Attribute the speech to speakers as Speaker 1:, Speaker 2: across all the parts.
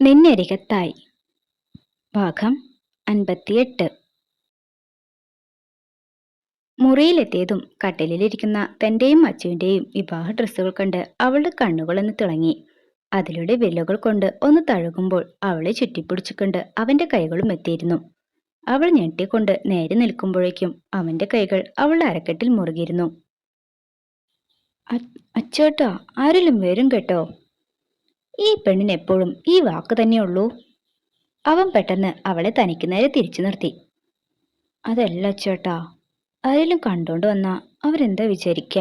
Speaker 1: നിന്നരികത്തായി. ഭാഗം അൻപത്തിയെട്ട്. മുറിയിലെത്തിയതും കട്ടിലിലിരിക്കുന്ന തന്റെയും അച്ചുവിന്റെയും വിവാഹ ഡ്രസ്സുകൾ കണ്ട് അവളുടെ കണ്ണുകളൊന്ന് തിളങ്ങി. അതിലൂടെ വിരലുകൾ കൊണ്ട് ഒന്ന് തഴുകുമ്പോൾ അവളെ ചുറ്റിപ്പിടിച്ചുകൊണ്ട് അവന്റെ കൈകളും എത്തിയിരുന്നു. അവൾ ഞെട്ടിക്കൊണ്ട് നേരെ നിൽക്കുമ്പോഴേക്കും അവന്റെ കൈകൾ അവളുടെ അരക്കെട്ടിൽ മുറുകിയിരുന്നു. അച്ചേട്ടാ ആരെങ്കിലും വരും കേട്ടോ? ഈ പെണ്ണിന് എപ്പോഴും ഈ വാക്ക് തന്നെയുള്ളൂ? അവൻ പെട്ടെന്ന് അവളെ തനിക്ക് നേരെ തിരിച്ചു നിർത്തി. അതല്ല ചേട്ടാ ആരെങ്കിലും കണ്ടോണ്ട് വന്നാ അവരെന്താ വിചാരിക്ക?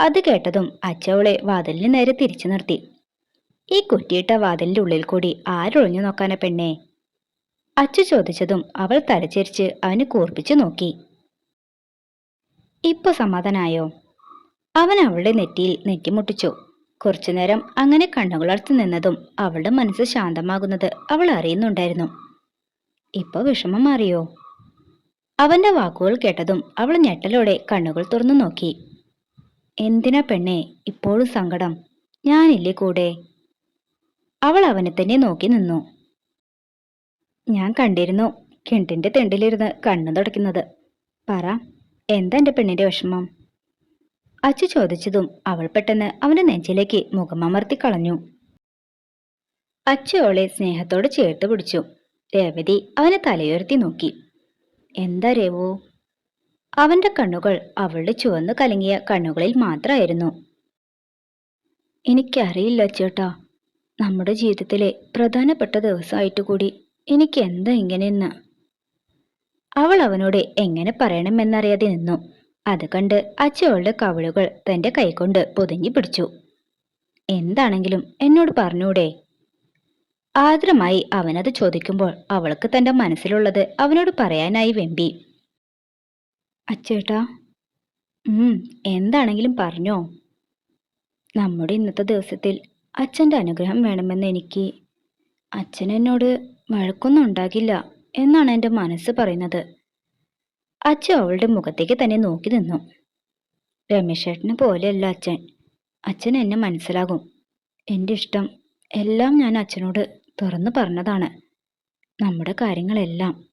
Speaker 1: അത് കേട്ടതും അച്ചവളെ വാതിലിന് നേരെ തിരിച്ചു നിർത്തി. ഈ കുറ്റിയിട്ട വാതിലിന്റെ ഉള്ളിൽ കൂടി ആരൊഴിഞ്ഞു നോക്കാനാ പെണ്ണേ? അച്ചു ചോദിച്ചതും അവൾ തലചരിച്ച് അവന് കൂർപ്പിച്ചു നോക്കി. ഇപ്പൊ സമാധാനായോ? അവൻ അവളുടെ നെറ്റിയിൽ നെറ്റിമുട്ടിച്ചു. കുറച്ചുനേരം അങ്ങനെ കണ്ണുകളടുത്ത് നിന്നതും അവളുടെ മനസ്സ് ശാന്തമാകുന്നത് അവൾ അറിയുന്നുണ്ടായിരുന്നു. ഇപ്പൊ വിഷമം മാറിയോ? അവന്റെ വാക്കുകൾ കേട്ടതും അവൾ ഞെട്ടലോടെ കണ്ണുകൾ തുറന്നു നോക്കി. എന്തിനാ പെണ്ണേ ഇപ്പോഴും സങ്കടം? ഞാനില്ലേ കൂടെ? അവൾ അവനെ തന്നെ നോക്കി നിന്നു. ഞാൻ കണ്ടിരുന്നു കിണറ്റിന്റെ തെണ്ടിലിരുന്ന് കണ്ണു തുടയ്ക്കുന്നത്. പറ എന്താ എന്റെ പെണ്ണിന്റെ വിഷമം? അച്ചു ചോദിച്ചതും അവൾ പെട്ടെന്ന് അവന്റെ നെഞ്ചിലേക്ക് മുഖമമർത്തി കളഞ്ഞു. അച്ചു അവളെ സ്നേഹത്തോട് ചേർത്ത് പിടിച്ചു. രേവതി അവനെ തലയുയർത്തി നോക്കി. എന്താ രേവു? അവന്റെ കണ്ണുകൾ അവളുടെ ചുവന്നു കലങ്ങിയ കണ്ണുകളിൽ മാത്രമായിരുന്നു. എനിക്കറിയില്ല ചേട്ടാ. നമ്മുടെ ജീവിതത്തിലെ പ്രധാനപ്പെട്ട ദിവസമായിട്ട് കൂടി എനിക്ക് എന്താ ഇങ്ങനെയെന്ന്? അവൾ അവനോട് എങ്ങനെ പറയണമെന്നറിയാതെ നിന്നു. അത് കണ്ട് അച്ചവളുടെ കവിളുകൾ തന്റെ കൈകൊണ്ട് പൊതിഞ്ഞു പിടിച്ചു. എന്താണെങ്കിലും എന്നോട് പറഞ്ഞൂടെ? ആദ്രമായി അവനത് ചോദിക്കുമ്പോൾ അവൾക്ക് തന്റെ മനസ്സിലുള്ളത് അവനോട് പറയാനായി വെമ്പി. അച്ചേട്ടാ എന്താണെങ്കിലും പറഞ്ഞോ. നമ്മുടെ ഇന്നത്തെ ദിവസത്തിൽ അച്ഛന്റെ അനുഗ്രഹം വേണമെന്ന് എനിക്ക് അച്ഛൻ എന്നോട് വഴക്കൊന്നും ഉണ്ടാകില്ല എന്നാണ് എന്റെ മനസ്സ് പറയുന്നത്. അച്ഛൻ അവളുടെ മുഖത്തേക്ക് തന്നെ നോക്കി നിന്നു. രമേശേട്ടനെ പോലെയല്ല അച്ഛൻ. അച്ഛൻ എന്നെ മനസ്സിലാകും. എന്റെ ഇഷ്ടം എല്ലാം ഞാൻ അച്ഛനോട് തുറന്നു പറഞ്ഞതാണ്. നമ്മുടെ കാര്യങ്ങളെല്ലാം.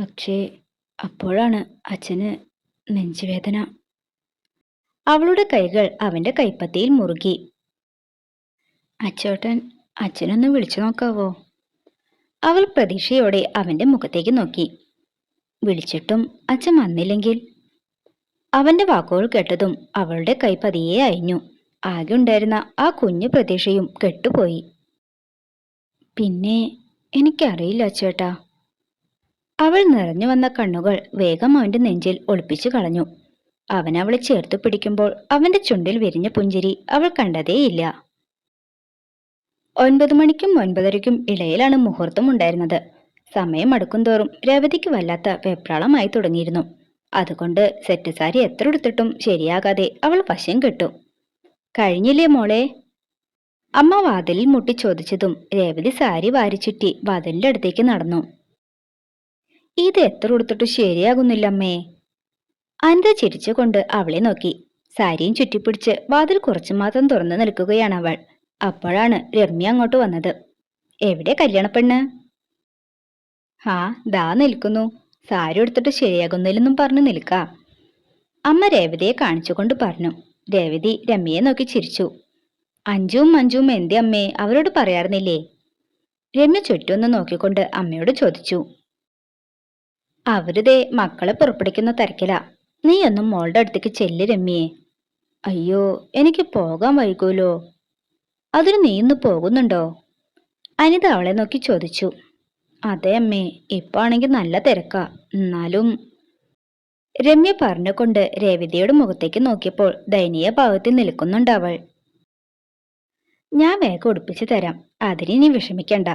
Speaker 1: പക്ഷേ അപ്പോഴാണ് അച്ഛന് നെഞ്ചുവേദന. അവളുടെ കൈകൾ അവന്റെ കൈപ്പത്തിയിൽ മുറുകി. അച്ചോട്ടൻ അച്ഛനൊന്ന് വിളിച്ചു നോക്കാവോ? അവൾ പ്രതീക്ഷയോടെ അവന്റെ മുഖത്തേക്ക് നോക്കി. വിളിച്ചിട്ടും അച്ഛൻ വന്നില്ലെങ്കിൽ. അവന്റെ വാക്കുകൾ കേട്ടതും അവളുടെ കൈ പതിയെ അയഞ്ഞു. ആകെ ഉണ്ടായിരുന്ന ആ കുഞ്ഞു പ്രതീക്ഷയും കെട്ടുപോയി. പിന്നെ എനിക്കറിയില്ല ചേട്ടാ. അവൾ നിറഞ്ഞു വന്ന കണ്ണുകൾ വേഗം അവന്റെ നെഞ്ചിൽ ഒളിപ്പിച്ചു കളഞ്ഞു. അവൻ അവളെ ചേർത്ത് പിടിക്കുമ്പോൾ അവന്റെ ചുണ്ടിൽ വിരിഞ്ഞ പുഞ്ചിരി അവൾ കണ്ടതേയില്ല. ഒൻപത് മണിക്കും ഒൻപതരയ്ക്കും ഇടയിലാണ് മുഹൂർത്തം ഉണ്ടായിരുന്നത്. സമയം അടുക്കുംതോറും രവതിക്ക് വല്ലാത്ത വെപ്രാളമായി തുടങ്ങിയിരുന്നു. അതുകൊണ്ട് സെറ്റ് സാരി എത്ര എടുത്തിട്ടും ശരിയാകാതെ അവൾ വശം കെട്ടു. കഴിഞ്ഞില്ലേ മോളെ? അമ്മ വാതിലിൽ മുട്ടി ചോദിച്ചതും രേവതി സാരി വാരിച്ചുറ്റി വാതിലിന്റെ അടുത്തേക്ക് നടന്നു. ഇത് എത്ര ഉടുത്തിട്ട് ശരിയാകുന്നില്ല അമ്മേ അനിത ചിരിച്ചുകൊണ്ട് അവളെ നോക്കി. സാരിയും ചുറ്റിപ്പിടിച്ച് വാതിൽ കുറച്ചു മാത്രം തുറന്നു നിൽക്കുകയാണ് അവൾ. അപ്പോഴാണ് രമ്യ അങ്ങോട്ട് വന്നത്. എവിടെ കല്യാണപ്പെണ്ണ്? ഹാ ദാ നിൽക്കുന്നു. സാരി എടുത്തിട്ട് ശരിയാകുന്നില്ലെന്നും പറഞ്ഞു നിൽക്ക. അമ്മ രേവതിയെ കാണിച്ചുകൊണ്ട് പറഞ്ഞു. രേവതി രമ്യയെ നോക്കി ചിരിച്ചു. അഞ്ചും മഞ്ജുവും എന്തി അമ്മേ അവരോട് പറയാറുന്നില്ലേ? രമ്യ ചുറ്റൊന്ന് നോക്കിക്കൊണ്ട് അമ്മയോട് ചോദിച്ചു. അവരുടെ മക്കളെ പുറപ്പെടുക്കുന്ന തിരക്കില. നീ ഒന്നും മോളുടെ അടുത്തേക്ക് ചെല്ല് രമ്യേ അയ്യോ എനിക്ക് പോകാൻ വൈകൂലോ അതിന് നീ ഇന്ന് പോകുന്നുണ്ടോ? അനിത അവളെ നോക്കി ചോദിച്ചു. അതെ അമ്മേ ഇപ്പൊ ആണെങ്കിൽ നല്ല തിരക്കാ. എന്നാലും രമ്യ പറഞ്ഞുകൊണ്ട് രേവതിയുടെ മുഖത്തേക്ക് നോക്കിയപ്പോൾ ദയനീയ ഭാവത്തിൽ നിൽക്കുന്നുണ്ട് അവൾ. ഞാൻ വേഗം ഉടുപ്പിച്ചു തരാം അതിന് നീ വിഷമിക്കണ്ട.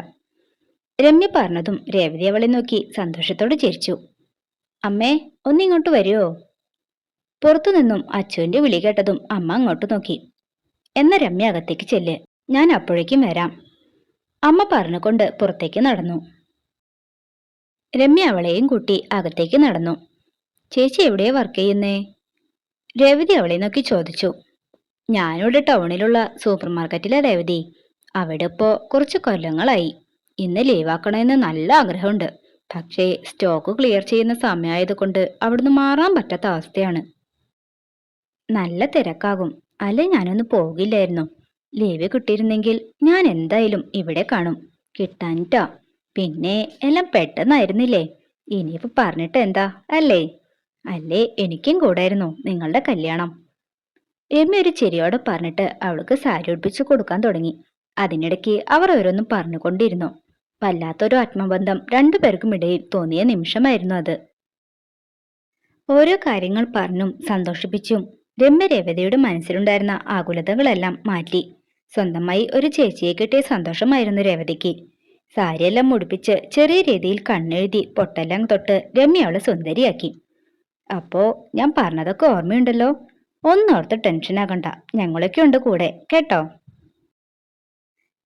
Speaker 1: രമ്യ പറഞ്ഞതും രേവതി അവളെ നോക്കി സന്തോഷത്തോടെ ചിരിച്ചു. അമ്മേ ഒന്നിങ്ങോട്ട് വരുമോ പുറത്തുനിന്നും അച്ചുവിന്റെ വിളി കേട്ടതും അമ്മ അങ്ങോട്ട് നോക്കി. എന്ന രമ്യ അകത്തേക്ക് ചെല്ല് ഞാൻ അപ്പോഴേക്കും വരാം. അമ്മ പറഞ്ഞുകൊണ്ട് പുറത്തേക്ക് നടന്നു. രമ്യ അവളെയും കൂട്ടി അകത്തേക്ക് നടന്നു. ചേച്ചി എവിടെയാ വർക്ക് ചെയ്യുന്നേ? രേവതി അവളെ നോക്കി ചോദിച്ചു. ഞാനിവിടെ ടൗണിലുള്ള സൂപ്പർ മാർക്കറ്റിലെ രേവതി. അവിടെ ഇപ്പോ കുറച്ച് കൊല്ലങ്ങളായി. ഇന്ന് ലീവാക്കണമെന്ന് നല്ല ആഗ്രഹമുണ്ട്. പക്ഷേ സ്റ്റോക്ക് ക്ലിയർ ചെയ്യുന്ന സമയമായതുകൊണ്ട് അവിടുന്ന് മാറാൻ പറ്റാത്ത അവസ്ഥയാണ്. നല്ല തിരക്കാകും. അല്ലെ ഞാനൊന്ന് പോകില്ലായിരുന്നു. ലീവ് കിട്ടിയിരുന്നെങ്കിൽ ഞാൻ എന്തായാലും ഇവിടെ കാണും. കിട്ടാനിട്ടാ. പിന്നെ എല്ലാം പെട്ടെന്നായിരുന്നില്ലേ? ഇനിയിപ്പോ പറഞ്ഞിട്ട് എന്താ? അല്ലേ? അല്ലേ എനിക്കും കൂടായിരുന്നു നിങ്ങളുടെ കല്യാണം. രമ്യ ഒരു ചിരിയോടെ പറഞ്ഞിട്ട് അവൾക്ക് സാരി ഉടുപ്പിച്ചു കൊടുക്കാൻ തുടങ്ങി. അതിനിടയ്ക്ക് അവർ ഓരോന്നും പറഞ്ഞുകൊണ്ടിരുന്നു. വല്ലാത്തൊരു ആത്മബന്ധം രണ്ടുപേർക്കും ഇടയിൽ തോന്നിയ നിമിഷമായിരുന്നു അത്. ഓരോ കാര്യങ്ങൾ പറഞ്ഞും സന്തോഷിപ്പിച്ചും രമ്യ രേവതിയുടെ മനസ്സിലുണ്ടായിരുന്ന ആകുലതകളെല്ലാം മാറ്റി. സ്വന്തമായി ഒരു ചേച്ചിയെ കിട്ടിയ സന്തോഷമായിരുന്നു രേവതിക്ക്. സാരിയെല്ലാം മുടിപ്പിച്ച് ചെറിയ രീതിയിൽ കണ്ണെഴുതി പൊട്ടെല്ലാം തൊട്ട് രമ്യ അവളെ സുന്ദരിയാക്കി. അപ്പോ ഞാൻ പറഞ്ഞതൊക്കെ ഓർമ്മയുണ്ടല്ലോ? ഒന്നോർത്ത് ടെൻഷനാകണ്ട ഞങ്ങളൊക്കെ ഉണ്ട് കൂടെ. കേട്ടോ?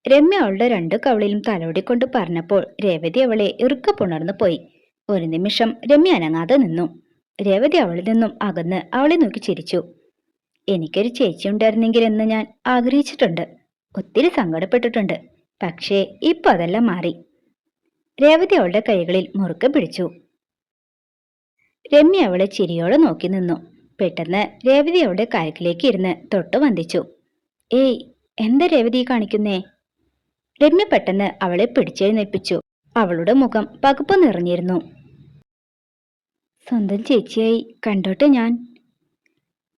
Speaker 1: രമ്യ അവളുടെ രണ്ടു കവളിലും തലോടിക്കൊണ്ട് പറഞ്ഞപ്പോൾ രേവതി അവളെ ഇറുക്ക പുണർന്നു പോയി. ഒരു നിമിഷം രമ്യ അനങ്ങാതെ നിന്നു. രേവതി അവളിൽ നിന്നും അകന്ന് അവളെ നോക്കി ചിരിച്ചു. എനിക്കൊരു ചേച്ചി ഉണ്ടായിരുന്നെങ്കിൽ എന്ന് ഞാൻ ആഗ്രഹിച്ചിട്ടുണ്ട്. ഒത്തിരി സങ്കടപ്പെട്ടിട്ടുണ്ട്. പക്ഷേ ഇപ്പൊ അതെല്ലാം മാറി. രേവതി അവളുടെ കൈകളിൽ മുറുക്കെ പിടിച്ചു. രമ്യ അവളെ ചിരിയോടെ നോക്കി നിന്നു. പെട്ടെന്ന് രേവതി അവളുടെ കരക്കിലേക്ക് ഇരുന്ന് തൊട്ട് വന്ദിച്ചു. ഏയ് എന്താ രേവതി കാണിക്കുന്നേ? രമ്യ പെട്ടെന്ന് അവളെ പിടിച്ചെഴുന്നേൽപ്പിച്ചു അവളുടെ മുഖം പകുപ്പ് നിറഞ്ഞിരുന്നു. സ്വന്തം ചേച്ചിയായി കണ്ടോട്ടെ ഞാൻ?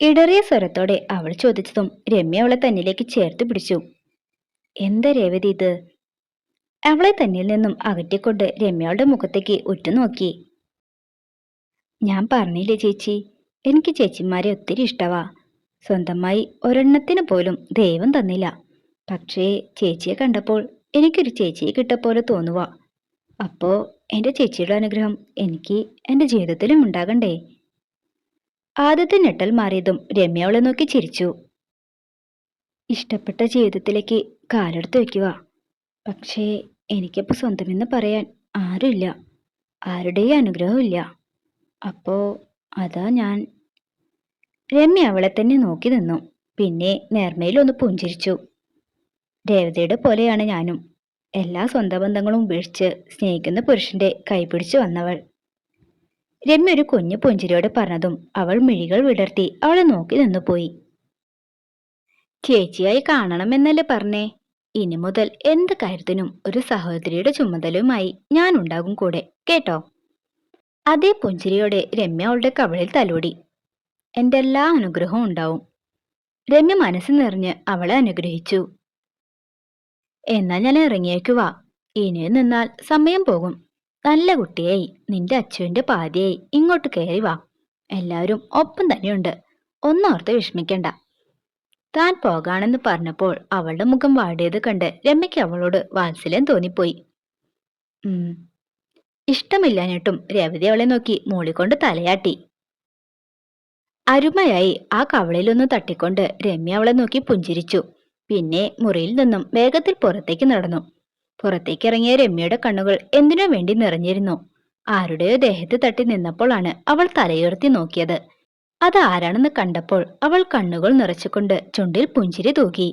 Speaker 1: ഇടറിയ സ്വരത്തോടെ അവൾ ചോദിച്ചതും രമ്യ അവളെ തന്നിലേക്ക് ചേർത്ത് പിടിച്ചു. എന്താ രേവതി ഇത്? അവളെ തന്നിൽ നിന്നും അകറ്റിക്കൊണ്ട് രമ്യയുടെ മുഖത്തേക്ക് ഉറ്റുനോക്കി. ഞാൻ പറഞ്ഞില്ലേ ചേച്ചി എനിക്ക് ചേച്ചിമാരെ ഒത്തിരി ഇഷ്ടവാ. സ്വന്തമായി ഒരെണ്ണത്തിന് പോലും ദൈവം തന്നില്ല. പക്ഷേ ചേച്ചിയെ കണ്ടപ്പോൾ എനിക്കൊരു ചേച്ചിയെ കിട്ടപ്പോലെ തോന്നുക അപ്പോ എന്റെ ചേച്ചിയുടെ അനുഗ്രഹം എനിക്ക് എന്റെ ജീവിതത്തിലും ഉണ്ടാകണ്ടേ? ആദ്യത്തെ ഞെട്ടൽ മാറിയതും രമ്യ അവളെ നോക്കി ചിരിച്ചു. ഇഷ്ടപ്പെട്ട ജീവിതത്തിലേക്ക് കാലെടുത്ത് വയ്ക്കുക പക്ഷേ എനിക്കപ്പോൾ സ്വന്തമെന്ന് പറയാൻ ആരുമില്ല. ആരുടെയും അനുഗ്രഹമില്ല അപ്പോൾ അതാ ഞാൻ. രമ്യ അവളെ തന്നെ നോക്കി നിന്നു. പിന്നെ നേർമയിലൊന്ന് പുഞ്ചിരിച്ചു. രേവതയുടെ പോലെയാണ് ഞാനും. എല്ലാ സ്വന്തം ബന്ധങ്ങളും ഉപേക്ഷിച്ച് സ്നേഹിക്കുന്ന പുരുഷന്റെ കൈപിടിച്ചു വന്നവൾ. രമ്യ ഒരു കുഞ്ഞു പുഞ്ചിരിയോട് പറഞ്ഞതും അവൾ മിഴികൾ വിടർത്തി അവളെ നോക്കി നിന്നുപോയി. ചേച്ചിയായി കാണണമെന്നല്ലേ പറഞ്ഞേ? ഇനി മുതൽ എന്ത് കാര്യത്തിനും ഒരു സഹോദരിയുടെ ചുമതലയുമായി ഞാൻ ഉണ്ടാകും കൂടെ കേട്ടോ? അതേ പുഞ്ചിരിയോടെ രമ്യ അവളുടെ കവളിൽ തലോടി. എന്റെ എല്ലാ അനുഗ്രഹവും ഉണ്ടാവും. രമ്യ മനസ്സ് നിറഞ്ഞ് അവളെ അനുഗ്രഹിച്ചു. എന്നാൽ ഞാൻ ഇറങ്ങിയേക്കുവാ ഇനി നിന്നാൽ സമയം പോകും. നല്ല കുട്ടിയായി. നിന്റെ അച്ഛന്റെ പാതിയായി. ഇങ്ങോട്ട് കയറി വാ. എല്ലാവരും ഒപ്പം തന്നെയുണ്ട്. ഒന്നോർത്ത് വിഷമിക്കണ്ട. താൻ പോകാണെന്ന് പറഞ്ഞപ്പോൾ അവളുടെ മുഖം വാടിയത് കണ്ട് രമ്യയ്ക്ക് അവളോട് വാത്സല്യം തോന്നിപ്പോയി. ഇഷ്ടമില്ലാഞ്ഞിട്ടും രവതി അവളെ നോക്കി മൂളിക്കൊണ്ട് തലയാട്ടി. അരുമയായി ആ കവളിലൊന്ന് തട്ടിക്കൊണ്ട് രമ്യ അവളെ നോക്കി പുഞ്ചിരിച്ചു. പിന്നെ മുറിയിൽ നിന്നും വേഗത്തിൽ പുറത്തേക്ക് നടന്നു. പുറത്തേക്ക് ഇറങ്ങിയ രമ്യയുടെ കണ്ണുകൾ എന്തിനു വേണ്ടി നിറഞ്ഞിരുന്നു? ആരുടെയോ ദേഹത്ത് തട്ടി നിന്നപ്പോഴാണ് അവൾ തലയുയർത്തി നോക്കിയത്. അത് ആരാണെന്ന് കണ്ടപ്പോൾ അവൾ കണ്ണുകൾ നിറച്ചുകൊണ്ട് ചുണ്ടിൽ പുഞ്ചിരി തൂകി.